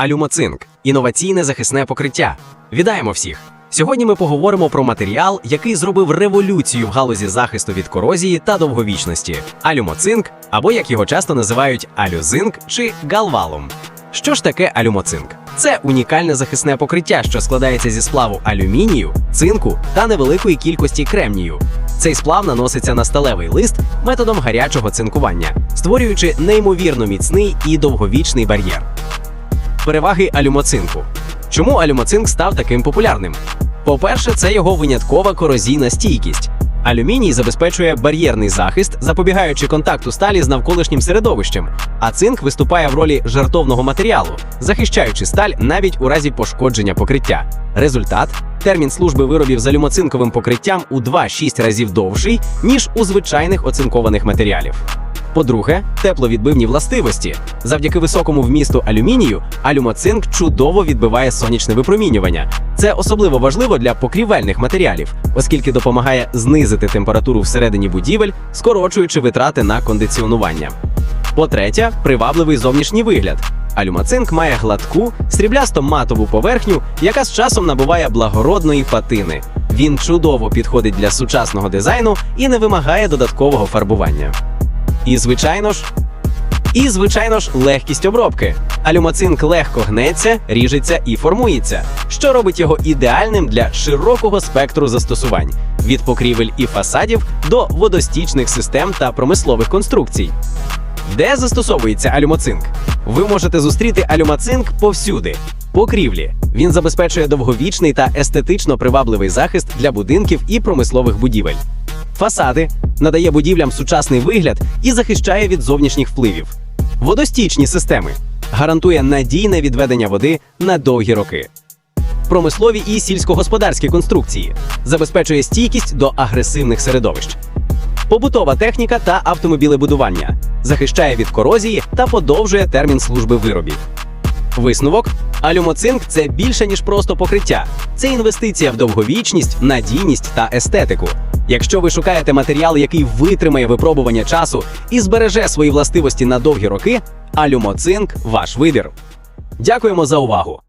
Алюмоцинк інноваційне захисне покриття. Вітаємо всіх! Сьогодні ми поговоримо про матеріал, який зробив революцію в галузі захисту від корозії та довговічності алюмоцинк, або як його часто називають алюзинк чи галвалум. Що ж таке алюмоцинк? Це унікальне захисне покриття, що складається зі сплаву алюмінію, цинку та невеликої кількості кремнію. Цей сплав наноситься на сталевий лист методом гарячого цинкування, створюючи неймовірно міцний і довговічний бар'єр. Переваги алюмоцинку. Чому алюмоцинк став таким популярним? По-перше, це його виняткова корозійна стійкість. Алюміній забезпечує бар'єрний захист, запобігаючи контакту сталі з навколишнім середовищем, а цинк виступає в ролі жартовного матеріалу, захищаючи сталь навіть у разі пошкодження покриття. Результат термін служби виробів з алюмоцинковим покриттям у 2-6 разів довший, ніж у звичайних оцинкованих матеріалів. По-друге, тепловідбивні властивості. Завдяки високому вмісту алюмінію, алюмоцинк чудово відбиває сонячне випромінювання. Це особливо важливо для покрівельних матеріалів, оскільки допомагає знизити температуру всередині будівель, скорочуючи витрати на кондиціонування. По-третє, привабливий зовнішній вигляд. Алюмоцинк має гладку, сріблясто-матову поверхню, яка з часом набуває благородної патини. Він чудово підходить для сучасного дизайну і не вимагає додаткового фарбування. І звичайно ж, і звичайно ж, легкість обробки. Алюмоцинк легко гнеться, ріжеться і формується, що робить його ідеальним для широкого спектру застосувань від покрівель і фасадів до водостічних систем та промислових конструкцій. Де застосовується алюмоцинк? Ви можете зустріти алюмоцинк повсюди. Покрівлі. Він забезпечує довговічний та естетично привабливий захист для будинків і промислових будівель. Фасади надає будівлям сучасний вигляд і захищає від зовнішніх впливів. Водостічні системи гарантує надійне відведення води на довгі роки. Промислові і сільськогосподарські конструкції забезпечує стійкість до агресивних середовищ. Побутова техніка та автомобілебудування захищає від корозії та подовжує термін служби виробів. Висновок: алюмоцинк це більше ніж просто покриття. Це інвестиція в довговічність, надійність та естетику. Якщо ви шукаєте матеріал, який витримає випробування часу і збереже свої властивості на довгі роки, алюмоцинк ваш вибір. Дякуємо за увагу!